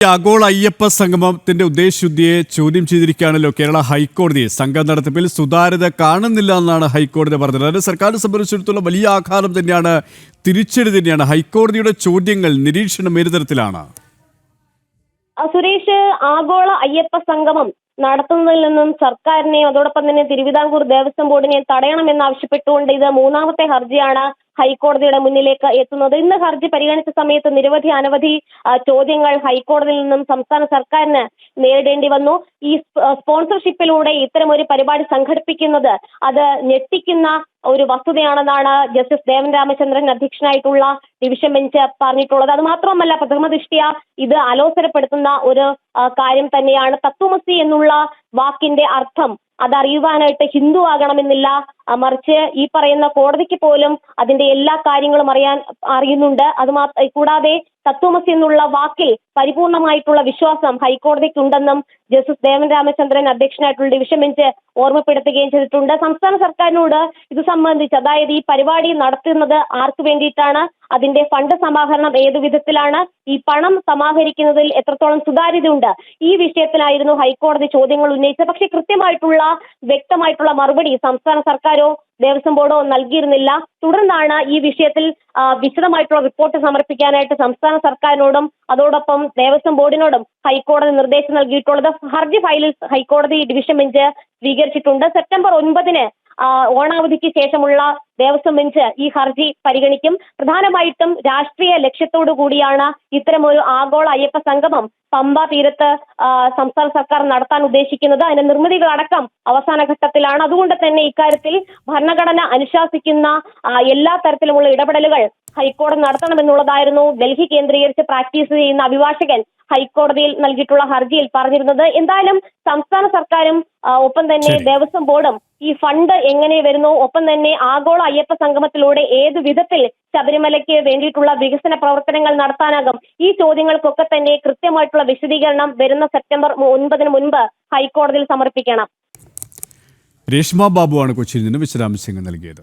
ആഗോള അയ്യപ്പ സംഗമത്തിന്റെ ഉദ്ദേശശുദ്ധിയെ ചോദ്യം ചെയ്തിരിക്കുകയാണല്ലോ കേരള ഹൈക്കോടതി. സംഘം നടത്തിപ്പിൽ സുതാര്യത കാണുന്നില്ല എന്നാണ് ഹൈക്കോടതി പറഞ്ഞത്. അതായത് സർക്കാരിനെ സംബന്ധിച്ചിടത്തോളം വലിയ ആഘാതം തന്നെയാണ് തിരിച്ചടി തന്നെയാണ്. ഹൈക്കോടതിയുടെ ചോദ്യങ്ങൾ നിരീക്ഷണം ഏത് തരത്തിലാണ്? സുരേഷ് ആഗോള അയ്യപ്പ സംഗമം നടത്തുന്നതിൽ നിന്നും സർക്കാരിനെയും അതോടൊപ്പം തന്നെ തിരുവിതാംകൂർ ദേവസ്വം ബോർഡിനെയും തടയണമെന്ന് ആവശ്യപ്പെട്ടുകൊണ്ട് ഇത് മൂന്നാമത്തെ ഹർജിയാണ് ഹൈക്കോടതിയുടെ മുന്നിലേക്ക് എത്തുന്നത്. ഇന്ന് ഹർജി പരിഗണിച്ച സമയത്ത് നിരവധി അനവധി ചോദ്യങ്ങൾ ഹൈക്കോടതിയിൽ നിന്നും സംസ്ഥാന സർക്കാരിന് നേരിടേണ്ടി വന്നു. ഈ സ്പോൺസർഷിപ്പിലൂടെ ഇത്തരം ഒരു പരിപാടി സംഘടിപ്പിക്കുന്നത് അത് ഞെട്ടിക്കുന്ന ഒരു വസ്തുതയാണെന്നാണ് ജസ്റ്റിസ് ദേവൻ രാമചന്ദ്രൻ അധ്യക്ഷനായിട്ടുള്ള ഡിവിഷൻ ബെഞ്ച് പറഞ്ഞിട്ടുള്ളത്. അത് മാത്രമല്ല പ്രഥമദൃഷ്ടിയ ഇത് അലോസരപ്പെടുത്തുന്ന ഒരു കാര്യം തന്നെയാണ്. തത്വമസി എന്നുള്ള വാക്കിന്റെ അർത്ഥം അതറിയുവാനായിട്ട് ഹിന്ദു ആകണമെന്നില്ല. മറിച്ച് ഈ പറയുന്ന കോടതിക്ക് പോലും അതിന്റെ എല്ലാ കാര്യങ്ങളും അറിയാൻ അറിയുന്നുണ്ട്. അത് കൂടാതെ തത്വമസി എന്നുള്ള വാക്കിൽ പരിപൂർണമായിട്ടുള്ള വിശ്വാസം ഹൈക്കോടതിക്കുണ്ടെന്നും ജസ്റ്റിസ് ദേവൻ രാമചന്ദ്രൻ അധ്യക്ഷനായിട്ടുള്ള ഡിവിഷൻ ബെഞ്ച് ഓർമ്മപ്പെടുത്തുകയും ചെയ്തിട്ടുണ്ട്. സംസ്ഥാന സർക്കാരിനോട് ഇത് സംബന്ധിച്ച് അതായത് ഈ പരിപാടി നടത്തുന്നത് ആർക്ക് വേണ്ടിയിട്ടാണ് അതിന്റെ ഫണ്ട് സമാഹരണം ഏത് വിധത്തിലാണ് ഈ പണം സമാഹരിക്കുന്നതിൽ എത്രത്തോളം സുതാര്യതയുണ്ട് ഈ വിഷയത്തിലായിരുന്നു ഹൈക്കോടതി ചോദ്യങ്ങൾ ഉന്നയിച്ചത്. പക്ഷെ കൃത്യമായിട്ടുള്ള വ്യക്തമായിട്ടുള്ള മറുപടി സംസ്ഥാന സർക്കാരോ ദേവസ്വം ബോർഡോ നൽകിയിരുന്നില്ല. തുടർന്നാണ് ഈ വിഷയത്തിൽ വിശദമായിട്ടുള്ള റിപ്പോർട്ട് സമർപ്പിക്കാനായിട്ട് സംസ്ഥാന സർക്കാരിനോടും അതോടൊപ്പം ദേവസ്വം ബോർഡിനോടും ഹൈക്കോടതി നിർദ്ദേശം നൽകിയിട്ടുള്ളത്. ഹർജി ഫയലിൽ ഹൈക്കോടതി ഡിവിഷൻ ബെഞ്ച് സ്വീകരിച്ചിട്ടുണ്ട്. സെപ്റ്റംബർ ഒൻപതിന് ഓണാവധിക്ക് ശേഷമുള്ള ദേവസ്വം ബെഞ്ച് ഈ ഹർജി പരിഗണിക്കും. പ്രധാനമായിട്ടും രാഷ്ട്രീയ ലക്ഷ്യത്തോടു കൂടിയാണ് ഇത്തരമൊരു ആഗോള അയ്യപ്പ സംഗമം പമ്പ തീരത്ത് സംസ്ഥാന സർക്കാർ നടത്താൻ ഉദ്ദേശിക്കുന്നത്. അതിന്റെ നിർമ്മിതികളടക്കം അവസാന ഘട്ടത്തിലാണ്. അതുകൊണ്ട് തന്നെ ഇക്കാര്യത്തിൽ ഭരണഘടന അനുശാസിക്കുന്ന എല്ലാ തരത്തിലുമുള്ള ഇടപെടലുകൾ ഹൈക്കോടതി നടത്തണമെന്നുള്ളതായിരുന്നു. ഡൽഹി കേന്ദ്രീകരിച്ച് പ്രാക്ടീസ് ചെയ്യുന്ന അഭിഭാഷകൻ ഹൈക്കോടതിയിൽ നൽകിയിട്ടുള്ള ഹർജിയിൽ പറഞ്ഞിരുന്നത്. എന്തായാലും സംസ്ഥാന സർക്കാരും ഒപ്പം തന്നെ. ദേവസ്വം ബോർഡും ഈ ഫണ്ട് എങ്ങനെ വരുന്നു ഒപ്പം തന്നെ ആഗോള അയ്യപ്പ സംഗമത്തിലൂടെ ഏത് വിധത്തിൽ ശബരിമലയ്ക്ക് വേണ്ടിയിട്ടുള്ള വികസന പ്രവർത്തനങ്ങൾ നടത്താനാകും ഈ ചോദ്യങ്ങൾക്കൊക്കെ തന്നെ കൃത്യമായിട്ടുള്ള വിശദീകരണം വരുന്ന സെപ്റ്റംബർ ഒൻപതിന് മുൻപ് ഹൈക്കോടതിയിൽ സമർപ്പിക്കണം. രേഷ്മ ബാബുവാണ് കൊച്ചിയിൽ നിന്ന് വിശദാംശങ്ങൾ നൽകിയത്.